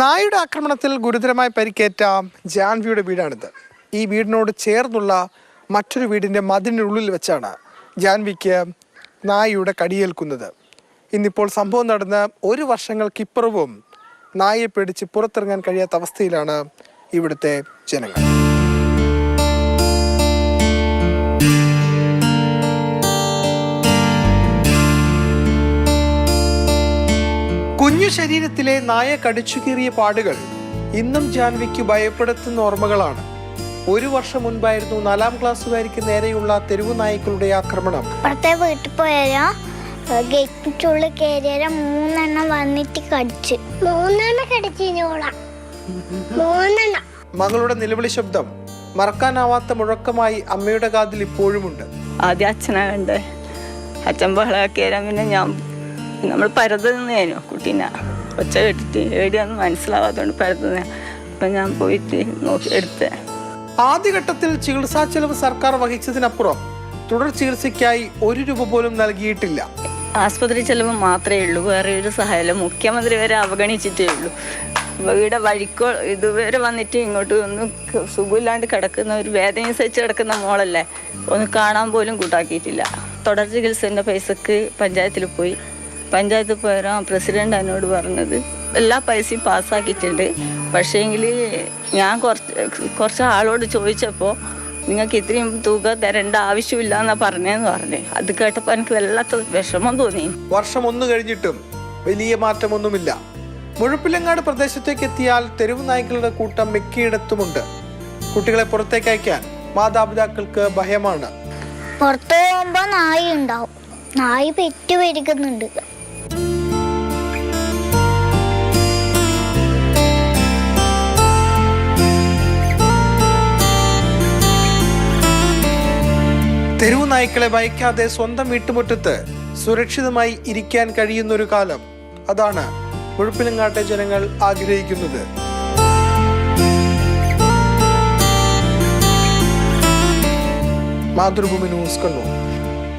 നായയുടെ ആക്രമണത്തിൽ ഗുരുതരമായി പരിക്കേറ്റ ജാൻവിയുടെ വീടാണിത്. ഈ വീടിനോട് ചേർന്നുള്ള മറ്റൊരു വീടിന്റെ മതിലിനുള്ളിൽ വെച്ചാണ് ജാൻവിക്ക് നായയുടെ കടിയേൽക്കുന്നത്. ഇന്നിപ്പോൾ സംഭവം നടന്ന് ഒരു വർഷങ്ങൾക്കിപ്പുറവും നായയെ പേടിച്ച് പുറത്തിറങ്ങാൻ കഴിയാത്ത അവസ്ഥയിലാണ് ഇവിടുത്തെ ജനങ്ങൾ. കുഞ്ഞു ശരീരത്തിലെ നായ കടിച്ചു കീറിയ പാടുകൾ ഇന്നും ജാൻവിക്ക് ഭയപ്പെടുത്തുന്ന ഓർമ്മകളാണ്. ഒരു വർഷം മുൻപായിരുന്നു നാലാം ക്ലാസ്സുകാരിക്ക് നേരെയുള്ള തെരുവു നായ്ക്കളുടെ ആക്രമണം. അപ്പുറത്തെ വീട്ടിൽ പോയാലോ? ഗേറ്റിനുള്ളിൽ കയറിയാലോ മൂന്നെണ്ണം വന്നിട്ട് കടിച്ച്. മൂന്നെണ്ണം കടിച്ചോളാം മൂന്നെണ്ണം. മകളുടെ നിലവിളി ശബ്ദം മറക്കാനാവാത്ത മുഴക്കമായി അമ്മയുടെ കാതിൽ ഇപ്പോഴുമുണ്ട്. ആദ്യം അച്ഛനെ കണ്ട്. അച്ഛൻ ബഹളാക്കിയാലും പിന്നെ ഞാൻ നമ്മൾ പരതുന്നേനു കുട്ടീനെ. ഒച്ച കെട്ടിട്ട് എവിടെയാന്ന് മനസ്സിലാവാത്തതുകൊണ്ട് പരതുന്ന അപ്പം ഞാൻ പോയിട്ട് നോക്കി എടുത്ത്. ആദ്യഘട്ടത്തിൽ ചികിത്സാ ചെലവ് സർക്കാർ വഹിച്ചതിനപ്പുറം തുടർ ചികിത്സയ്ക്കായി ഒരു രൂപ പോലും നൽകിയിട്ടില്ല. ആസ്പത്രി ചെലവ് മാത്രമേ ഉള്ളൂ. വേറെ ഒരു സഹായം മുഖ്യമന്ത്രി വരെ അവഗണിച്ചിട്ടേ ഉള്ളൂ. ഇവിടെ വഴിക്കോ ഇതുവരെ വന്നിട്ട് ഇങ്ങോട്ട് ഒന്ന് സുഖമില്ലാണ്ട് കിടക്കുന്ന ഒരു വേദന സഹിച്ച് കിടക്കുന്ന മോളല്ലേ. ഒന്ന് കാണാൻ പോലും കൂട്ടാക്കിയിട്ടില്ല. തുടർ ചികിത്സേന്റെ പൈസക്ക് പഞ്ചായത്തിൽ പോയി. പഞ്ചായത്തിൽ പോയാൽ പ്രസിഡന്റ് എന്നോട് പറഞ്ഞത്. എല്ലാ പൈസയും പാസ്സാക്കിയിട്ടുണ്ട്. പക്ഷേങ്കിൽ ഞാൻ കുറച്ച് കുറച്ച് ആളോട് ചോദിച്ചപ്പോൾ നിങ്ങൾക്ക് ഇത്രയും തുക തരേണ്ട ആവശ്യമില്ല എന്നാ പറഞ്ഞതെന്ന് പറഞ്ഞേ. അത് കേട്ടപ്പോൾ എനിക്ക് വല്ലാത്ത വിഷമം തോന്നി. വർഷം ഒന്ന് കഴിഞ്ഞിട്ടും വലിയ മാറ്റമൊന്നുമില്ല. മുഴുപ്പിലങ്ങാട് പ്രദേശത്തേക്ക് എത്തിയാൽ തെരുവ് നായ്ക്കളുടെ കൂട്ടം മിക്കയിടത്തുമുണ്ട്. കുട്ടികളെ പുറത്തേക്ക് അയക്കാൻ മാതാപിതാക്കൾക്ക് ഭയമാണ്. പുറത്തു പോകുമ്പോ നായി ഉണ്ടാവും. നായി പെറ്റു പെരുകുന്നുണ്ട്. തെരുവ് നായ്ക്കളെ ഭയക്കാതെ സ്വന്തം വീട്ടുമുറ്റത്ത് സുരക്ഷിതമായി ഇരിക്കാൻ കഴിയുന്ന ഒരു കാലം. അതാണ് മുഴുപ്പിലങ്ങാട്ടെ ജനങ്ങൾ ആഗ്രഹിക്കുന്നത്. മാതൃഭൂമി ന്യൂസ് കണ്ണൂർ.